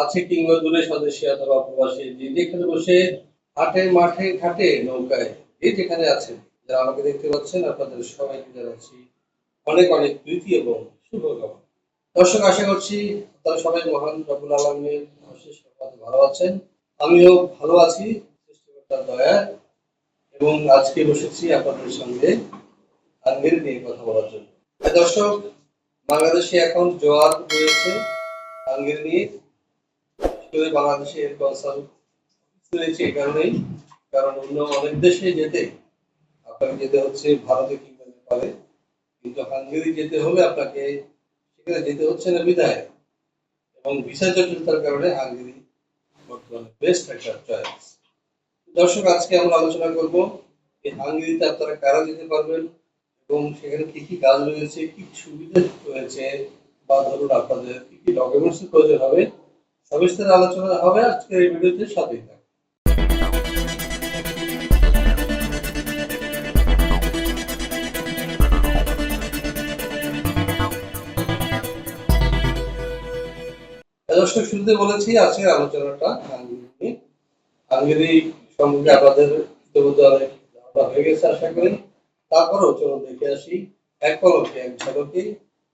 কাছে কিংবা দূরে স্বদেশী অথবা প্রবাসী, যে যেখানে বসে হাটে মাঠে ঘাটে নৌকায় এই যেখানে আছেন, যারা আমাকে দেখতে পাচ্ছেন, আপনাদের সবাইকে জানাচ্ছি অনেক অনেক প্রীতি এবং শুভকামনা। দর্শক, আশা করছি আপনারা সবাই মহান রবুল আলমের অশেষ ভালো আছেন। আমিও ভালো আছি সৃষ্টিকর্তার দয়ায় এবং আজকে বসেছি আপনাদের সঙ্গে হাঙ্গেরি নিয়ে কথা বলার জন্য। দর্শক, বাংলাদেশে এখন জোয়ার রয়েছে হাঙ্গেরি নিয়ে শুধু বাংলাদেশে কনসাল রয়েছে এই কারণেই। কারণ অন্য অনেক দেশে যেতে আপনাকে যেতে হচ্ছে ভারতে কিংবা নেপালে। কিন্তু হাঙ্গেরি যেতে হলে আপনাকে সেখানে যেতে হচ্ছে না বিদায়। এবং ভিসা জটিলতার কারণে হাঙ্গেরি বর্তমানে বেস্ট একটা চয়েস দর্শক, আজকে আমরা আলোচনা করব এই হাঙ্গেরিতে আপনারা কারা যেতে পারবেন এবং সেখানে কি কি কাজ রয়েছে, কি সুবিধা রয়েছে বা ধরুন আপনাদের কি কি ডকুমেন্টস প্রয়োজন হবে সবিস্তারে আলোচনা হবে আজকের এই ভিডিওতে, সাথেই থাকুন। দর্শক, শুরুতে বলেছি, আজকের আলোচনাটা হাঙ্গেরি। হাঙ্গেরি সম্পর্কে আপনাদের ইতিমধ্যে অনেক ধারণা হয়ে গেছে, আশা করি তারপরেও চলুন দেখে আসি এক পলকে এক ঝলকে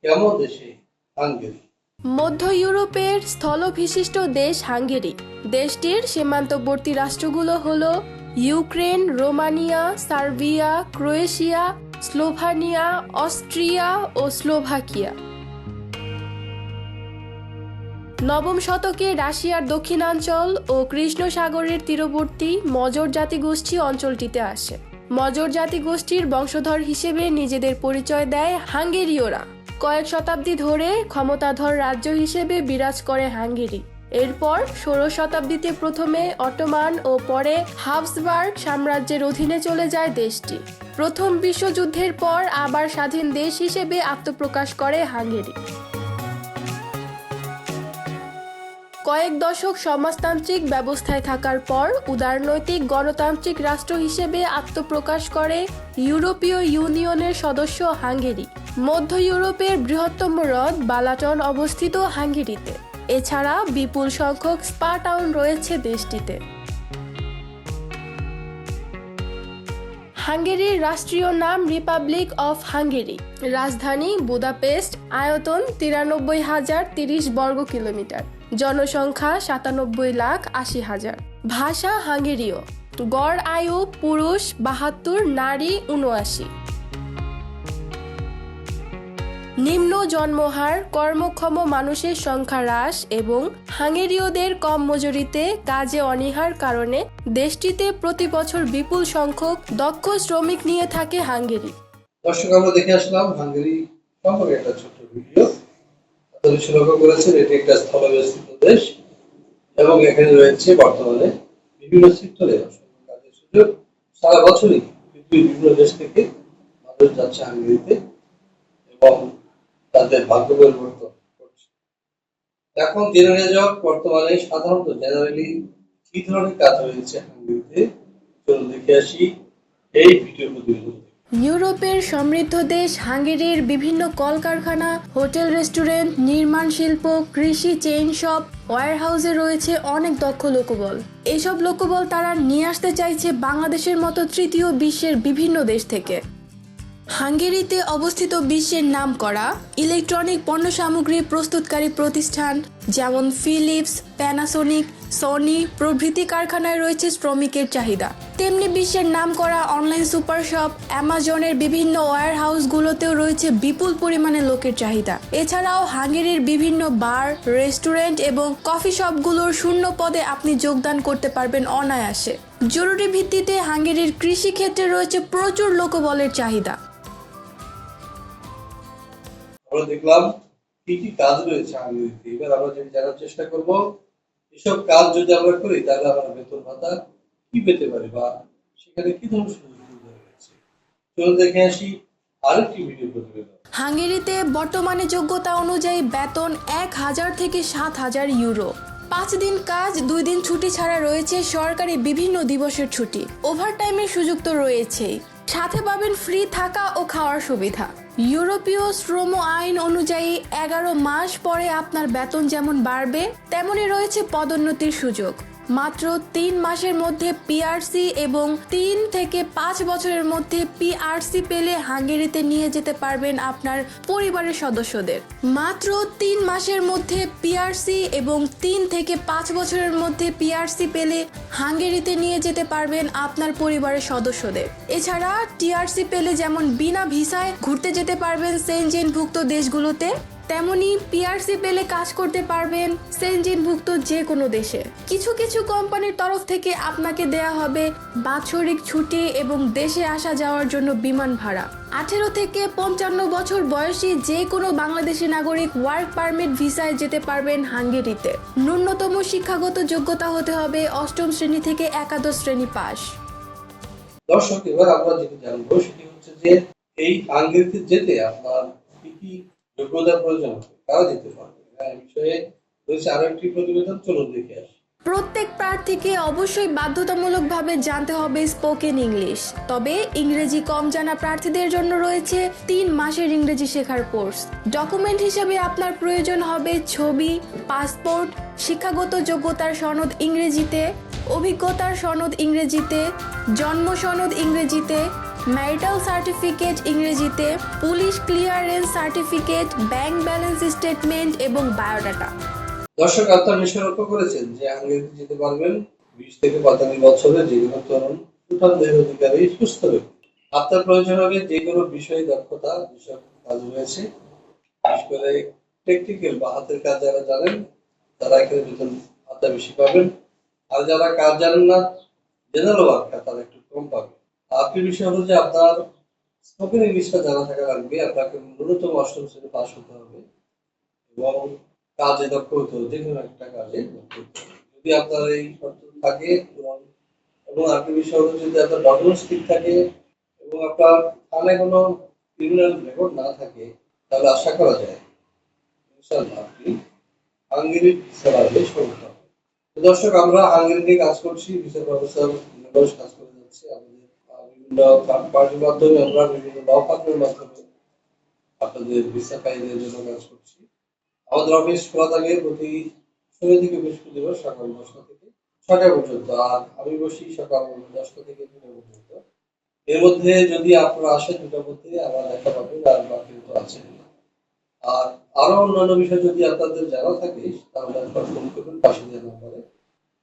কেমন দেশে হাঙ্গেরি মধ্য ইউরোপের স্থলবিশিষ্ট দেশ হাঙ্গেরি। দেশটির সীমান্তবর্তী রাষ্ট্রগুলো হলো Ukraine, Romania, Serbia, Croatia, Slovenia, Austria ও স্লোভাকিয়া। নবম শতকে রাশিয়ার দক্ষিণাঞ্চল ও কৃষ্ণ সাগরের তীরবর্তী মজর জাতিগোষ্ঠী অঞ্চলটিতে আসে। মজর জাতিগোষ্ঠীর বংশধর হিসেবে নিজেদের পরিচয় দেয় হাঙ্গেরীয়রা। কয়েক শতাব্দী ধরে ক্ষমতাধর রাজ্য হিসেবে বিরাজ করে হাঙ্গেরি। এরপর ষোড়শ শতাব্দীতে প্রথমে অটোমান ও পরে হাবসবার্গ সাম্রাজ্যের অধীনে চলে যায় দেশটি। প্রথম বিশ্বযুদ্ধের পর আবার স্বাধীন দেশ হিসেবে আত্মপ্রকাশ করে হাঙ্গেরি। কয়েক দশক সমাজতান্ত্রিক ব্যবস্থায় থাকার পর উদারনৈতিক গণতান্ত্রিক রাষ্ট্র হিসেবে আত্মপ্রকাশ করে ইউরোপীয় ইউনিয়নের সদস্য হাঙ্গেরি। মধ্য ইউরোপের বৃহত্তম হ্রদ বালাটন অবস্থিত হাঙ্গেরিতে। এছাড়া বিপুল সংখ্যক স্পা টাউন রয়েছে দেশটিতে। হাঙ্গেরির রাষ্ট্রীয় নাম রিপাবলিক অফ হাঙ্গেরি। রাজধানী বুদাপেস্ট, আয়তন তিরানব্বই হাজার তিরিশ বর্গ কিলোমিটার। জনসংখ্যা সাতানব্বই লাখ আশি হাজার। ভাষা হাঙ্গেরীয়। গড় আয়ু পুরুষ বাহাত্তর, নারী উনআশি নিম্ন জন্মহার, কর্মক্ষম মানুষের সংখ্যা হ্রাস এবং হাঙ্গেরীয়দের কম মজুরিতে কাজে অনীহার কারণে দেশটিতে প্রতি বছর বিপুল সংখ্যক দক্ষ শ্রমিক নিয়ে থাকে হাঙ্গেরি। দর্শক, আমরা দেখে আসলাম হাঙ্গেরি সম্পর্কে একটা ছোট্ট ভিডিও। নিশ্চয়ই লক্ষ্য করেছেন। এটি একটা স্থলবেষ্টিত দেশ এবং এখানে রয়েছে বর্তমানে বিভিন্ন সেক্টরে অসংখ্য কাজের সুযোগ। সারা বছরই পৃথিবীর বিভিন্ন দেশ থেকে মানুষ যাচ্ছে হাঙ্গেরিতে এবং তাদের ভাগ্য পরিবর্তন করছে। এখন জেনে নেওয়া যাক বর্তমানে সাধারণত জেনারেলি কি ধরনের কাজ রয়েছে হাঙ্গেরিতে চলুন দেখে আসি। এই ভিডিও প্রতিবেদন। ইউরোপের সমৃদ্ধ দেশ হাঙ্গেরির বিভিন্ন কলকারখানা, হোটেল রেস্টুরেন্ট, নির্মাণ শিল্প, কৃষি চেইন শপ, ওয়ারহাউসে রয়েছে অনেক দক্ষ লোকবল। এসব লোকবল তারা নিয়ে আসতে চাইছে বাংলাদেশের মতো তৃতীয় বিশ্বের বিভিন্ন দেশ থেকে। হাঙ্গেরিতে অবস্থিত বিশ্বের নাম করা ইলেকট্রনিক পণ্য সামগ্রী প্রস্তুতকারী প্রতিষ্ঠান, যেমন ফিলিপস প্যানাসোনিক সনি প্রভৃতি কারখানায় রয়েছে শ্রমিকের চাহিদা। তেমনি বিশ্বের নাম করা অনলাইন সুপার শপ অ্যামাজনের বিভিন্ন ওয়্যার হাউসগুলোতেও রয়েছে বিপুল পরিমাণে লোকের চাহিদা। এছাড়াও হাঙ্গেরির বিভিন্ন বার রেস্টুরেন্ট এবং কফি শপগুলোর শূন্য পদে আপনি যোগদান করতে পারবেন অনায়াসে। জরুরি ভিত্তিতে হাঙ্গেরির কৃষি ক্ষেত্রে রয়েছে প্রচুর লোকবলের চাহিদা। দেখলাম কি কি কাজ রয়েছে এবার আমরা জানার চেষ্টা করব, এসব কাজ যদি আমরা করি, তাহলে আমরা বেতন ভাতা কি পেতে পারি বা সেখানে কি ধরনের সুযোগ সুবিধা রয়েছে? চলুন দেখে আসি আরেকটি ভিডিও প্রতিবেদন। হাঙ্গেরিতে বর্তমানে যোগ্যতা অনুযায়ী বেতন এক হাজার থেকে সাত হাজার ইউরো। পাঁচ দিন কাজ, দুই দিন ছুটি ছাড়া রয়েছে সরকারি বিভিন্ন দিবসের ছুটি। ওভারটাইমের সুযোগ তো রয়েছেই। সাথে পাবেন ফ্রি থাকা ও খাওয়ার সুবিধা। ইউরোপীয় শ্রম আইন অনুযায়ী এগারো মাস পরে আপনার বেতন যেমন বাড়বে, তেমনই রয়েছে পদোন্নতির সুযোগ। মাত্র তিন মাসের মধ্যে পিআরসি এবং তিন থেকে পাঁচ বছরের মধ্যে পিআরসি পেলে হাঙ্গেরিতে নিয়ে যেতে পারবেন আপনার পরিবারের সদস্যদের। মাত্র তিন মাসের মধ্যে পিআরসি এবং তিন থেকে পাঁচ বছরের মধ্যে পিআরসি পেলে হাঙ্গেরিতে নিয়ে যেতে পারবেন আপনার পরিবারের সদস্যদের। এছাড়া টিআরসি পেলে যেমন বিনা ভিসায় ঘুরতে যেতে পারবেন সেনজেনভুক্ত দেশগুলোতে। তেমনি পিআরসি পেলে কাজ করতে পারবেন সেনজিনভুক্ত যে কোনো দেশে। কিছু কিছু কোম্পানির তরফ থেকে আপনাকে দেয়া হবে বাৎসরিক ছুটি এবং দেশে আসা যাওয়ার জন্য বিমান ভাড়া। আঠেরো থেকে পঞ্চান্ন বছর বয়সী যে কোনো বাংলাদেশি নাগরিক ওয়ার্ক পারমিট ভিসায় যেতে পারবেন হাঙ্গেরিতে। ন্যূনতম শিক্ষাগত যোগ্যতা হতে হবে অষ্টম শ্রেণি থেকে একাদশ শ্রেণি পাস দর্শক, এবার আমরা যেটি জানব সেটি হচ্ছে যে এই হাঙ্গেরিতে যেতে আপনার কি কি প্রয়োজন যেতে পারবে। হ্যাঁ, বিষয়ে রয়েছে আরও একটি প্রতিবেদন চলুন দেখে আসি। প্রত্যেক প্রার্থীকে অবশ্যই বাধ্যতামূলকভাবে জানতে হবে স্পোকেন ইংলিশ তবে ইংরেজি কম জানা প্রার্থীদের জন্য রয়েছে তিন মাসের ইংরেজি শেখার কোর্স। ডকুমেন্ট হিসেবে আপনার প্রয়োজন হবে ছবি পাসপোর্ট শিক্ষাগত যোগ্যতার সনদ ইংরেজিতে অভিজ্ঞতার সনদ ইংরেজিতে জন্ম সনদ ইংরেজিতে ম্যারিটাল সার্টিফিকেট ইংরেজিতে police clearance certificate bank balance statement এবং বায়োডাটা দর্শক আপনার নিশ্চয় লক্ষ্য করেছেন যে হাঙ্গেরিতে যেতে পারবেন বিশ থেকে পঁয়তাল্লিশ বছরের যে কোনো তরুণ, সুঠাম দেহের অধিকারী, সুস্থ ব্যক্তি। আপনার প্রয়োজন হবে যে কোনো বিষয়ে দক্ষতা, বিষয় কাজ রয়েছে। বিশেষ করে টেকনিক্যাল বা হাতের কাজ যারা জানেন, তারা এখানে বেতন ভাতা বেশি পাবেন। আর যারা কাজ জানেন না জেনারেল ওয়ার্কার তারা একটু কম পাবে আপনি বিষয় হলো যে আপনার স্পোকেন ইংলিশটা জানা থাকা লাগবে, আপনাকে ন্যূনতম অষ্টম শ্রেণি পাস হতে হবে এবং কাজে দক্ষ হতে হবে, যে কোনো একটা কাজে। যদি আপনার এই শর্ত থাকে এবং এবং বিষয় হলো যদি আপনার ডকুমেন্টস ঠিক থাকে এবং আপনার থানায় কোনো ক্রিমিনাল রেকর্ড না থাকে, তাহলে আশা করা যায় আপনি হাঙ্গেরি ভিসা পাবে সমস্যা হবে তো দর্শক, আমরা হাঙ্গেরি কাজ করছি প্রফেসর নিরস কাজ করে যাচ্ছে, আমাদের থার্ড মাধ্যমে আমরা বিভিন্ন ল মাধ্যমে আপনাদের ভিসা ফাইলের জন্য কাজ করছি। আমাদের অফিস খোলা থাকে প্রতি শনি থেকে বৃহস্পতিবার সকাল দশটা থেকে ছটা পর্যন্ত, আর আমি বসি সকাল দশটা থেকে দুটা পর্যন্ত। এর মধ্যে যদি আপনারা আসেন দুটার মধ্যে আমার দেখা পাবেন আর বাকি তো আছেন আর আরও অন্যান্য বিষয় যদি আপনাদের জানা থাকে, তাহলে আপনারা ফোন করবেন পাশে দেওয়া নাম্বারে।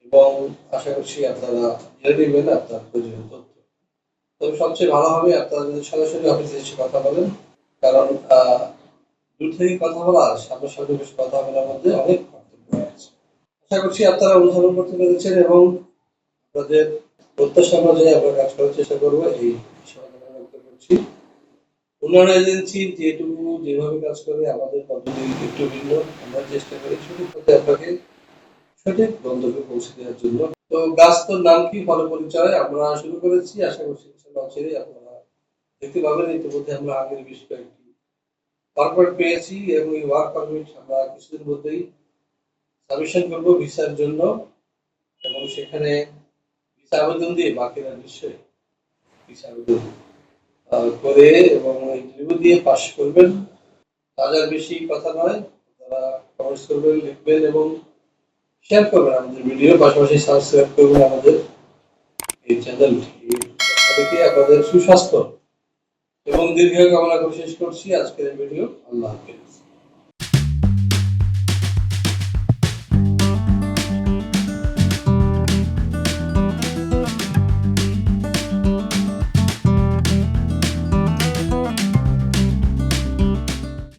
এবং আশা করছি আপনারা জেনে নেবেন আপনার প্রয়োজনীয় তথ্য। তবে সবচেয়ে ভালো হবে আপনারা যদি সরাসরি অফিসে এসে কথা বলেন, কারণ দূর থেকে কথা বলা আর সামনাসামনি বসে কথা বলার মধ্যে অনেক পার্থক্য রয়েছে। আশা করছি আপনারা অনুধাবন করতে পেরেছেন এবং আপনাদের প্রত্যাশা অনুযায়ী আমরা কাজ করার চেষ্টা করব, এই করছি। উন্নয়ন এজেন্সি যেটুকু যেভাবে কাজ করে, আমাদের পদ্ধতি একটু ভিন্ন। আমরা চেষ্টা করি সঠিক পথে আপনাকে সঠিক গন্তব্যে পৌঁছে দেওয়ার জন্য। তো গাছ তোর নাম কি? ফলে পরিচয় আমরা শুরু করেছি। আশা করছি ইনশাআল্লাহ আপনারা দেখতে পাবেন। ইতিমধ্যে আমরা আগের বেশ কয়েকটি পারমিট পেয়েছি এবং এই ওয়ার্ক পারমিট আমরা কিছুদিন মধ্যেই সাবমিশন করব ভিসার জন্য এবং সেখানে ভিসা আবেদন দিয়ে বাকিরা নিশ্চয়ই ভিসা আবেদন করে এবং ইন্টারভিউ দিয়ে পাস করবেন। হাজার বেশি কথা নয়। তারা কমেন্টস করবেন, লিখবেন এবং শেয়ার করবেন আমাদের ভিডিও পাশাপাশি সাবস্ক্রাইব করবেন আমাদের এই চ্যানেলটি আপনাদের সুস্বাস্থ্য। এবং দীর্ঘ কামনা করে শেষ করছি। আজকের ভিডিও আল্লাহ হাফিজ।